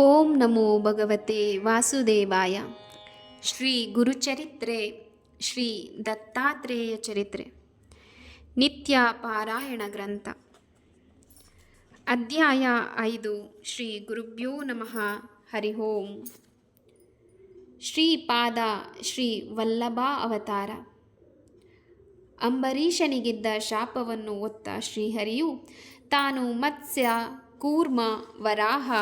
ಓಂ ನಮೋ ಭಗವತೆ ವಾಸುದೇವಾಯ. ಶ್ರೀ ಗುರುಚರಿತ್ರೆ, ಶ್ರೀ ದತ್ತಾತ್ರೇಯ ಚರಿತ್ರೆ. ನಿತ್ಯ ಪಾರಾಯಣ ಗ್ರಂಥ. ಅಧ್ಯಾಯ ಐದು, ಶ್ರೀ ಗುರುಭ್ಯೋ ನಮಃ, ಹರಿ ಓಂ. ಶ್ರೀಪಾದ ಶ್ರೀ ವಲ್ಲಭಾ ಅವತಾರ. ಅಂಬರೀಷನಿಗಿದ್ದ ಶಾಪವನ್ನು ಒತ್ತ ಶ್ರೀಹರಿಯು ತಾನು ಮತ್ಸ್ಯ, ಕೂರ್ಮ, ವರಾಹ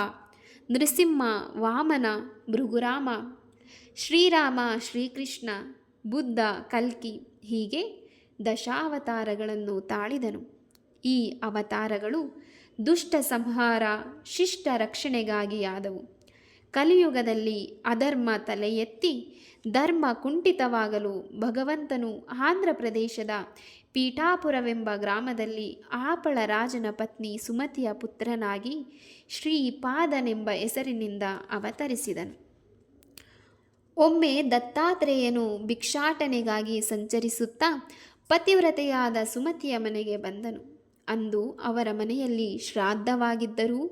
ನೃಸಿಂಹ, ವಾಮನ, ಭೃಗುರಾಮ, ಶ್ರೀರಾಮ, ಶ್ರೀಕೃಷ್ಣ, ಬುದ್ಧ, ಕಲ್ಕಿ ಹೀಗೆ ದಶಾವತಾರಗಳನ್ನು ತಾಳಿದನು. ಈ ಅವತಾರಗಳು ದುಷ್ಟ ಸಂಹಾರ, ಶಿಷ್ಟ ರಕ್ಷಣೆಗಾಗಿ ಆದವು ಕಲಿಯುಗದಲ್ಲಿ ಅಧರ್ಮ ತಲೆ ಎತ್ತಿ ಧರ್ಮ ಕುಂಠಿತವಾಗಲು ಭಗವಂತನು ಆಂಧ್ರ ಪ್ರದೇಶದ ಪೀಠಾಪುರವೆಂಬ ಗ್ರಾಮದಲ್ಲಿ ಆಪಳ ರಾಜನ ಪತ್ನಿ ಸುಮತಿಯ ಪುತ್ರನಾಗಿ ಶ್ರೀಪಾದನೆಂಬ ಹೆಸರಿನಿಂದ ಅವತರಿಸಿದನು. ಒಮ್ಮೆ ದತ್ತಾತ್ರೇಯನು ಭಿಕ್ಷಾಟನೆಗಾಗಿ ಸಂಚರಿಸುತ್ತಾ ಪತಿವ್ರತೆಯಾದ ಸುಮತಿಯ ಮನೆಗೆ ಬಂದನು. ಅಂದು ಅವರ ಮನೆಯಲ್ಲಿ ಶ್ರಾದ್ದವಾಗಿದ್ದರೂ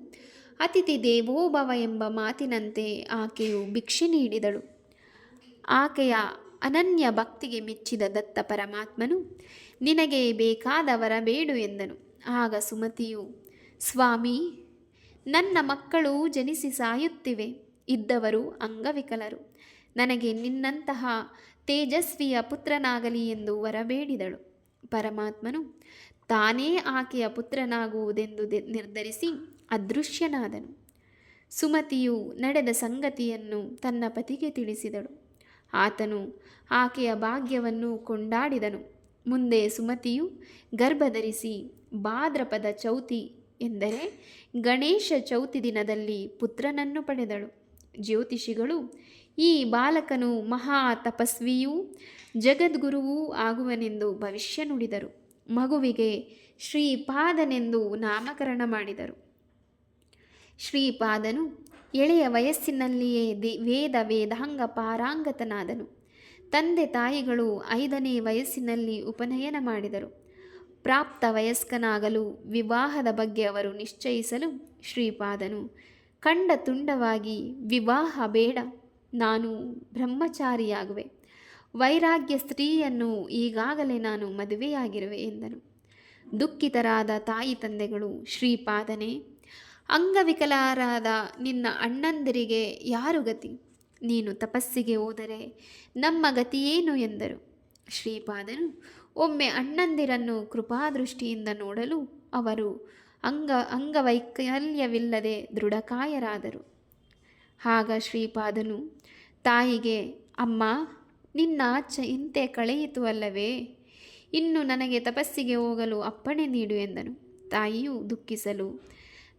ಅತಿಥಿ ದೇವೋಭವ ಎಂಬ ಮಾತಿನಂತೆ ಆಕೆಯು ಭಿಕ್ಷೆ ನೀಡಿದಳು. ಆಕೆಯ ಅನನ್ಯ ಭಕ್ತಿಗೆ ಮೆಚ್ಚಿದ ದತ್ತ ಪರಮಾತ್ಮನು, ನಿನಗೆ ಬೇಕಾದವರ ಬೇಡು ಎಂದನು. ಆಗ ಸುಮತಿಯು, ಸ್ವಾಮಿ, ನನ್ನ ಮಕ್ಕಳು ಜನಿಸಿ ಸಾಯುತ್ತಿವೆ, ಇದ್ದವರು ಅಂಗವಿಕಲರು. ನನಗೆ ನಿನ್ನಂತಹ ತೇಜಸ್ವಿಯ ಪುತ್ರನಾಗಲಿ ಎಂದು ವರಬೇಡಿದಳು. ಪರಮಾತ್ಮನು, ತಾನೇ ಆಕೆಯ ಪುತ್ರನಾಗುವುದೆಂದು ನಿರ್ಧರಿಸಿ ಅದೃಶ್ಯನಾದನು. ಸುಮತಿಯು ನಡೆದ ಸಂಗತಿಯನ್ನು ತನ್ನ ಪತಿಗೆ ತಿಳಿಸಿದಳು. ಆತನು ಆಕೆಯ ಭಾಗ್ಯವನ್ನು ಕೊಂಡಾಡಿದನು. ಮುಂದೆ ಸುಮತಿಯು ಗರ್ಭಧರಿಸಿ ಭಾದ್ರಪದ ಚೌತಿ ಎಂದರೆ ಗಣೇಶ ಚೌತಿ ದಿನದಲ್ಲಿ ಪುತ್ರನನ್ನು ಪಡೆದಳು. ಜ್ಯೋತಿಷಿಗಳು ಈ ಬಾಲಕನು ಮಹಾ ತಪಸ್ವಿಯೂ ಜಗದ್ಗುರುವೂ ಆಗುವನೆಂದು ಭವಿಷ್ಯ ನುಡಿದರು. ಮಗುವಿಗೆ ಶ್ರೀಪಾದನೆಂದು ನಾಮಕರಣ ಮಾಡಿದರು. ಶ್ರೀಪಾದನು ಎಳೆಯ ವಯಸ್ಸಿನಲ್ಲಿಯೇ ದಿ ವೇದ ವೇದಾಂಗ ಪಾರಾಂಗತನಾದನು. ತಂದೆ ತಾಯಿಗಳು ಐದನೇ ವಯಸ್ಸಿನಲ್ಲಿ ಉಪನಯನ ಮಾಡಿದರು. ಪ್ರಾಪ್ತ ವಯಸ್ಕನಾಗಲು ವಿವಾಹದ ಬಗ್ಗೆ ಅವರು ನಿಶ್ಚಯಿಸಲು ಶ್ರೀಪಾದನು, ಕಂಡ ತುಂಡವಾಗಿ ವಿವಾಹ ಬೇಡ, ನಾನು ಬ್ರಹ್ಮಚಾರಿಯಾಗುವೆ. ವೈರಾಗ್ಯ ಸ್ತ್ರೀಯನ್ನು ಈಗಾಗಲೇ ನಾನು ಮದುವೆಯಾಗಿರುವೆ ಎಂದನು. ದುಃಖಿತರಾದ ತಾಯಿ ತಂದೆಗಳು ಶ್ರೀಪಾದನೆ ಅಂಗವಿಕಲರಾದ ನಿನ್ನ ಅಣ್ಣಂದಿರಿಗೆ ಯಾರು ಗತಿ? ನೀನು ತಪಸ್ಸಿಗೆ ಹೋದರೆ ನಮ್ಮ ಗತಿಯೇನು ಎಂದರು. ಶ್ರೀಪಾದನು ಒಮ್ಮೆ ಅಣ್ಣಂದಿರನ್ನು ಕೃಪಾದೃಷ್ಟಿಯಿಂದ ನೋಡಲು ಅವರು ಅಂಗ, ಅಂಗವೈಕಲ್ಯವಿಲ್ಲದೆ ದೃಢಕಾಯರಾದರು. ಆಗ ಶ್ರೀಪಾದನು ತಾಯಿಗೆ, ಅಮ್ಮ, ನಿನ್ನ ಚಿಂತೆ ಕಳೆಯಿತು ಅಲ್ಲವೇ? ಇನ್ನು ನನಗೆ ತಪಸ್ಸಿಗೆ ಹೋಗಲು ಅಪ್ಪಣೆ ನೀಡು ಎಂದನು. ತಾಯಿಯು ದುಃಖಿಸಲು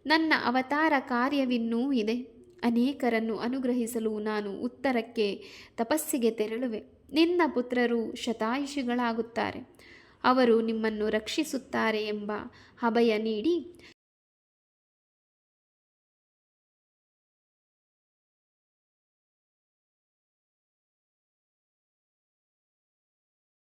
ನನ್ನ ಅವತಾರ ಕಾರ್ಯವಿನ್ನೂ ಇದೆ. ಅನೇಕರನ್ನು ಅನುಗ್ರಹಿಸಲು ನಾನು ಉತ್ತರಕ್ಕೆ ತಪಸ್ಸಿಗೆ ತೆರಳುವೆ. ನಿನ್ನ ಪುತ್ರರು ಶತಾಯುಷಿಗಳಾಗುತ್ತಾರೆ. ಅವರು ನಿಮ್ಮನ್ನು ರಕ್ಷಿಸುತ್ತಾರೆ ಎಂಬ ಅಭಯ ನೀಡಿ